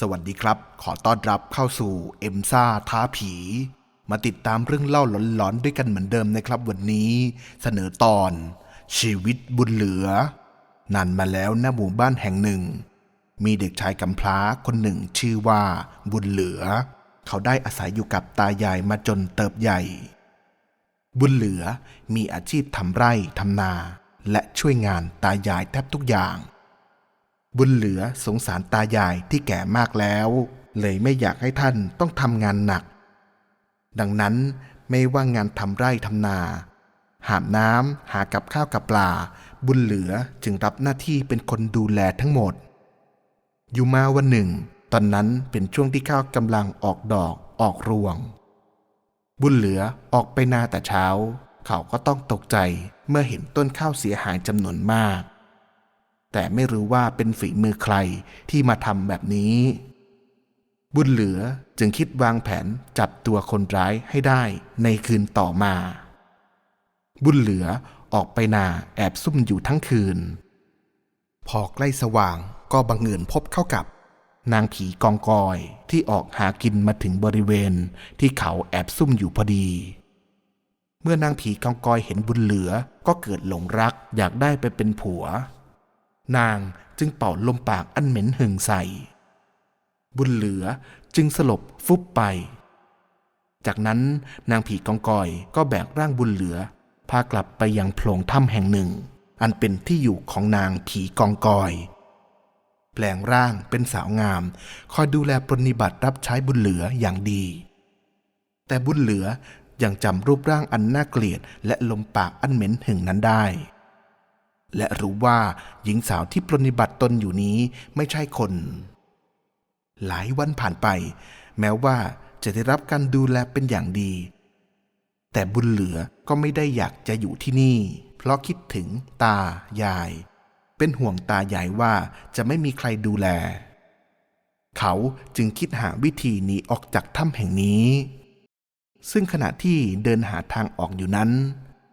สวัสดีครับ ขอต้อนรับเข้าสู่เอ็มซ่าท้าผี มาติดตามเรื่องเล่าหลอนๆด้วยกันเหมือนเดิมนะครับ วันนี้เสนอตอน ชีวิตบุญเหลือนานมาแล้วณหมู่บ้านแห่งหนึ่ง มีเด็กชายกำพร้าคนหนึ่งชื่อว่าบุญเหลือ เขาได้อาศัยอยู่กับตายายมาจนเติบใหญ่ บุญเหลือมีอาชีพทำไร่ทำนา และช่วยงานตายายแทบทุกอย่าง บุญเหลือสงสารตายายที่แก่มากแล้ว เลยไม่อยากให้ท่านต้องทำงานหนัก ดังนั้นไม่ว่างานทำไร่ทำนา หามน้ำหากับข้าวกับปลา บุญเหลือจึงรับหน้าที่เป็นคนดูแลทั้งหมด อยู่มาวันหนึ่ง ตอนนั้นเป็นช่วงที่ข้าวกำลังออกดอกออกรวง บุญเหลือออกไปนาแต่เช้า เขาก็ต้องตกใจเมื่อเห็นต้นข้าวเสียหายจำนวนมาก แต่ไม่รู้ว่าเป็นฝีมือใครที่มาทำแบบนี้ บุญเหลือจึงคิดวางแผนจับตัวคนร้ายให้ได้ในคืนต่อมา บุญเหลือออกไปนาแอบซุ่มอยู่ทั้งคืน พอใกล้สว่างก็บังเอิญพบเข้ากับ นางผีกองกอยที่ออกหากินมาถึงบริเวณที่เขาแอบซุ่มอยู่พอดี เมื่อนางผีกองกอยเห็นบุญเหลือก็เกิดหลงรักอยากได้ไปเป็นผัว นางจึงเป่าลมปากอันเหม็นหึงใส่ บุญเหลือจึงสลบฟุบไป จากนั้นนางผีกองกอยก็แบกร่างบุญเหลือ พากลับไปยังโพรงถ้ำแห่งหนึ่ง อันเป็นที่อยู่ของนางผีกองกอย แปลงร่างเป็นสาวงาม คอยดูแลปรนนิบัติรับใช้บุญเหลืออย่างดี แต่บุญเหลือยังจำรูปร่างอันน่าเกลียดและลมปากอันเหม็นหึงนั้นได้ และรู้ว่าหญิงสาวที่ปรนนิบัติตนอยู่นี้ไม่ใช่คน หลายวันผ่านไป แม้ว่าจะได้รับการดูแลเป็นอย่างดี แต่บุญเหลือก็ไม่ได้อยากจะอยู่ที่นี่ เพราะคิดถึงตายาย เป็นห่วงตายายว่าจะไม่มีใครดูแล เขาจึงคิดหาวิธีหนีออกจากถ้ำแห่งนี้ ซึ่งขณะที่เดินหาทางออกอยู่นั้น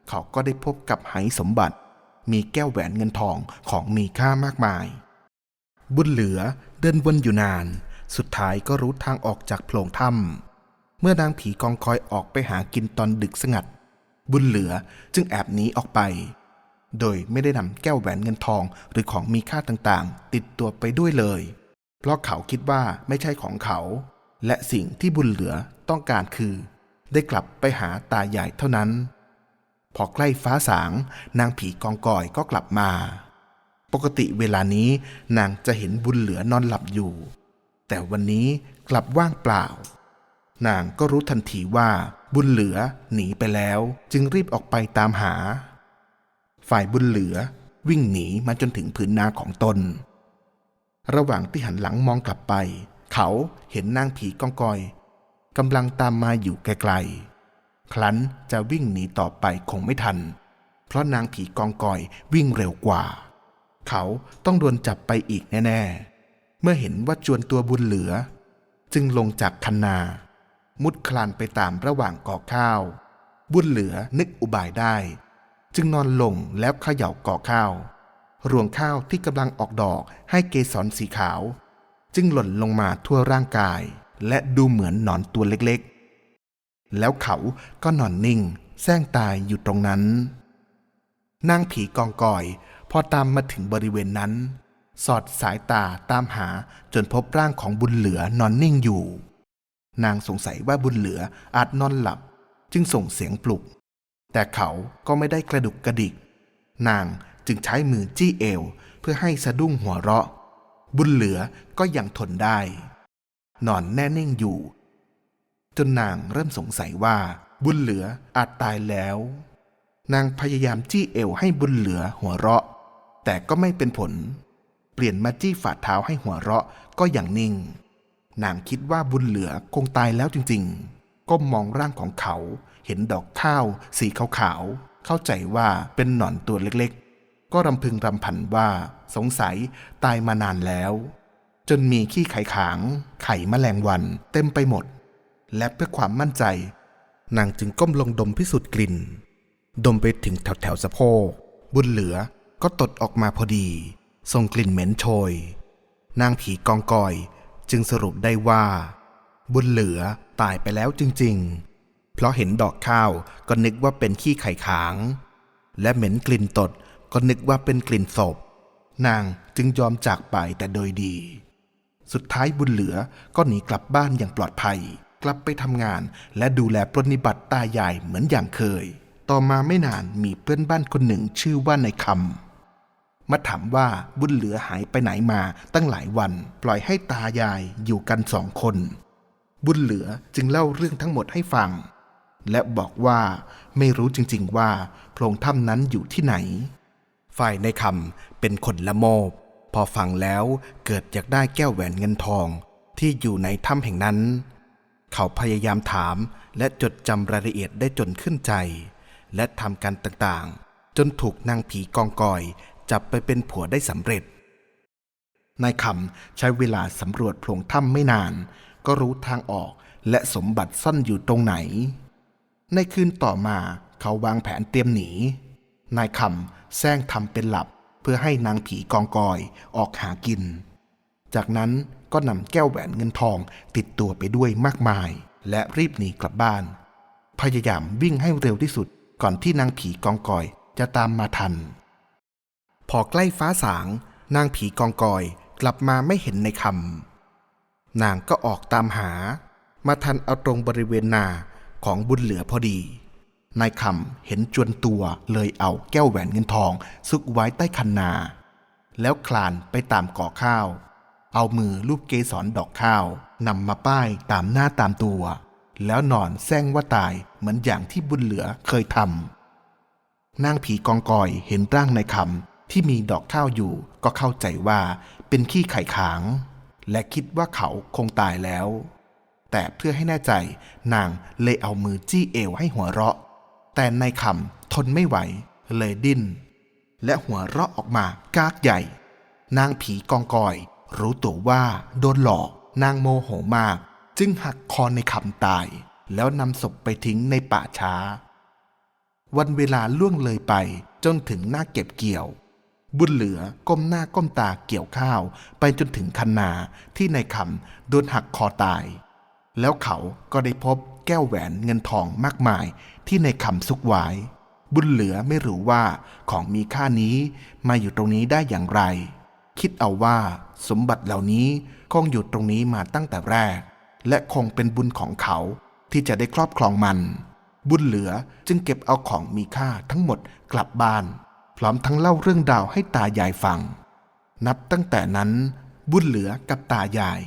เขาก็ได้พบกับไหสมบัติ มีแก้วแหวนเงินทองของมีค่ามากมาย บุญเหลือเดินวนอยู่นาน สุดท้ายก็รู้ทางออกจากโพรงถ้ำเมื่อนางผีกองคอยออกไปหากินตอนดึกสงัด บุญเหลือจึงแอบหนีออกไป โดยไม่ได้นำแก้วแหวนเงินทองหรือของมีค่าต่างๆ ติดตัวไปด้วยเลย เพราะเขาคิดว่าไม่ใช่ของเขา และสิ่งที่บุญเหลือต้องการคือ ได้กลับไปหาตายายเท่านั้น พอใกล้ฟ้าสาง นางผีกองกอยก็กลับมา ปกติเวลานี้นางจะเห็นบุญเหลือนอนหลับอยู่ แต่วันนี้กลับว่างเปล่า นางก็รู้ทันทีว่าบุญเหลือหนีไปแล้ว จึงรีบออกไปตามหา ฝ่ายบุญเหลือวิ่งหนีมาจนถึงผืนนาของตน ระหว่างที่หันหลังมองกลับไป เขาเห็นนางผีกองกอยกำลังตามมาอยู่ไกลๆ ครั้นจะวิ่งหนีต่อไปคงไม่ทัน เพราะนางผีกองกอยวิ่งเร็วกว่า เขาต้องโดนจับไปอีกแน่ ๆ เมื่อเห็นว่าจวนตัวบุญเหลือ จึงลงจากคันนา มุดคลานไปตามระหว่างกอข้าว บุญเหลือนึกอุบายได้ จึงนอนลงแล้วเขย่ากอข้าว รวงข้าวที่กำลังออกดอกให้เกสรสีขาว จึงหล่นลงมาทั่วร่างกาย และดูเหมือนหนอนตัวเล็กๆ แล้วเขาก็นอนนิ่งแซงตายอยู่ตรงนั้น นางผีกองกอย พอตามมาถึงบริเวณนั้น สอดสายตาตามหาจนพบร่างของบุญเหลือนอนนิ่งอยู่ นางสงสัยว่าบุญเหลืออาจนอนหลับ จึงส่งเสียงปลุก แต่เขาก็ไม่ได้กระดุกกระดิก นางจึงใช้มือจี้เอวเพื่อให้สะดุ้งหัวเราะ บุญเหลือก็ยังทนได้ นอนแน่นิ่งอยู่ จนนางเริ่มสงสัยว่า บุญเหลืออาจตายแล้ว นางพยายามจี้เอวให้บุญเหลือหัวเราะ แต่ก็ไม่เป็นผล เปลี่ยนมาจี้ฝ่าเท้าให้หัวเราะก็อย่างนิ่ง นางคิดว่าบุญเหลือคงตายแล้วจริงๆ ก้มมองร่างของเขาเห็นดอกข้าวสีขาวๆ เข้าใจว่าเป็นหนอนตัวเล็กๆ ก็รำพึงรำพันว่าสงสัยตายมานานแล้ว จนมีขี้ไข่ขาง ไข่แมลงวันเต็มไปหมด และเพื่อความมั่นใจ นางจึงก้มลงดมพิสูจน์กลิ่น ดมไปถึงแถวแถวสะโพกบุญเหลือก็ตดออกมาพอดี ส่งกลิ่นเหม็นโชย นางผีกองกอยจึงสรุปได้ว่า บุญเหลือตายไปแล้วจริง ๆ เพราะเห็นดอกข้าวก็นึกว่าเป็นขี้ไข่ขาง และเหม็นกลิ่นตดก็นึกว่าเป็นกลิ่นศพ นางจึงยอมจากไปแต่โดยดี สุดท้ายบุญเหลือก็หนีกลับบ้านอย่างปลอดภัย กลับไปทำงาน และดูแลปรนิบัติตายายเหมือนอย่างเคย ต่อมาไม่นานมีเพื่อนบ้านคนหนึ่งชื่อว่านายคำมาถามว่าบุญเหลือหายไปไหนมาตั้งหลายวัน ปล่อยให้ตายายอยู่กันสองคน บุญเหลือจึงเล่าเรื่องทั้งหมดให้ฟัง และบอกว่าไม่รู้จริงๆว่าโพรงถ้ำนั้นอยู่ที่ไหน ฝ่ายในคำเป็นคนละโมบพอฟังแล้วเกิดอยากได้แก้วแหวนเงินทองที่อยู่ในถ้ำแห่งนั้น เขาพยายามถามและจดจำรายละเอียดได้จนขึ้นใจ และทำการต่างๆ จนถูกนางผีกองกอย จับไปเป็นผัวได้สำเร็จ นายคำใช้เวลาสำรวจโพรงถ้ำไม่นาน ก็รู้ทางออกและสมบัติซ่อนอยู่ตรงไหน ในคืนต่อมาเขาวางแผนเตรียมหนี นายคำแซงทำเป็นหลับเพื่อให้นางผีกองกอยออกหากิน จากนั้น ก็นำแก้วแหวนเงินทองติดตัวไปด้วยมากมาย และรีบหนีกลับบ้าน พยายามวิ่งให้เร็วที่สุดก่อนที่นางผีกองกอยจะตามมาทัน พอใกล้ฟ้าสาง นางผีกองกอยกลับมาไม่เห็นในคำนางก็ออกตามหา มาทันเอาตรงบริเวณนาของบุญเหลือพอดีนายคำเห็นจวนตัวเลยเอาแก้วแหวนเงินทองซุกไว้ใต้คันนา แล้วคลานไปตามก่อข้าว เอามือลูบเกสรดอกข้าวนำมาป้ายตามหน้าตามตัว แล้วนอนแซงว่าตายเหมือนอย่างที่บุญเหลือเคยทำนางผีกองกอยเห็นร่างในคำที่มีดอกข้าวอยู่ก็เข้าใจว่าเป็นขี้ไข่ขาง และคิดว่าเขาคงตายแล้ว แต่เพื่อให้แน่ใจนางเลยเอามือจี้เอวให้หัวเราะ แต่ในคำทนไม่ไหวเลยดิ้นและหัวเราะออกมากากใหญ่ นางผีกองกอย รู้ตัวว่าโดนหลอกนางโมโหมาก จึงหักคอในคำตาย แล้วนำศพไปทิ้งในป่าช้า วันเวลาล่วงเลยไปจนถึงหน้าเก็บเกี่ยว บุญเหลือก้มหน้าก้มตาเกี่ยวข้าว ไปจนถึงคันนาที่ในคำโดนหักคอตาย แล้วเขาก็ได้พบแก้วแหวนเงินทองมากมายที่ในคำซุกไว้บุญเหลือไม่รู้ว่าของมีค่านี้มาอยู่ตรงนี้ได้อย่างไร คิดเอาว่าสมบัติเหล่านี้คงอยู่ตรงนี้มาตั้งแต่แรก และคงเป็นบุญของเขาที่จะได้ครอบครองมัน บุญเหลือจึงเก็บเอาของมีค่าทั้งหมดกลับบ้าน พร้อมทั้งเล่าเรื่องราวให้ตายายฟัง นับตั้งแต่นั้น บุญเหลือกับตายาย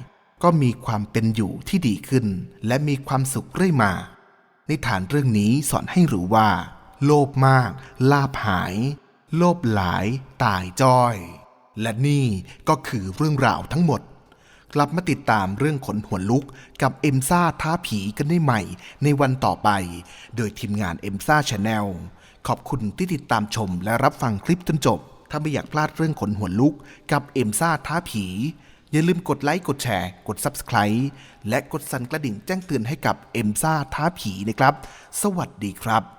ก็มีความเป็นอยู่ที่ดีขึ้น และมีความสุขเรื่อยมา นิทานเรื่องนี้สอนให้รู้ว่า โลภมาก ลาภหาย โลภหลาย ตายจ้อย และนี่ก็คือเรื่องราวทั้งหมด กลับมาติดตามเรื่องขนหัวลุกกับเอ็มซ่าท้าผีกันได้ใหม่ในวันต่อไป โดยทีมงานเอ็มซ่าชาแนลขอบคุณที่ติดตามชมและรับฟังคลิปจนจบ ถ้าไม่อยากพลาดเรื่องขนหัวลุกกับเอ็มซ่าท้าผี อย่าลืมกดไลค์กดแชร์ กด Subscribe และกดสั่นกระดิ่งแจ้งเตือนให้กับเอ็มซ่าท้าผีนะครับ สวัสดีครับ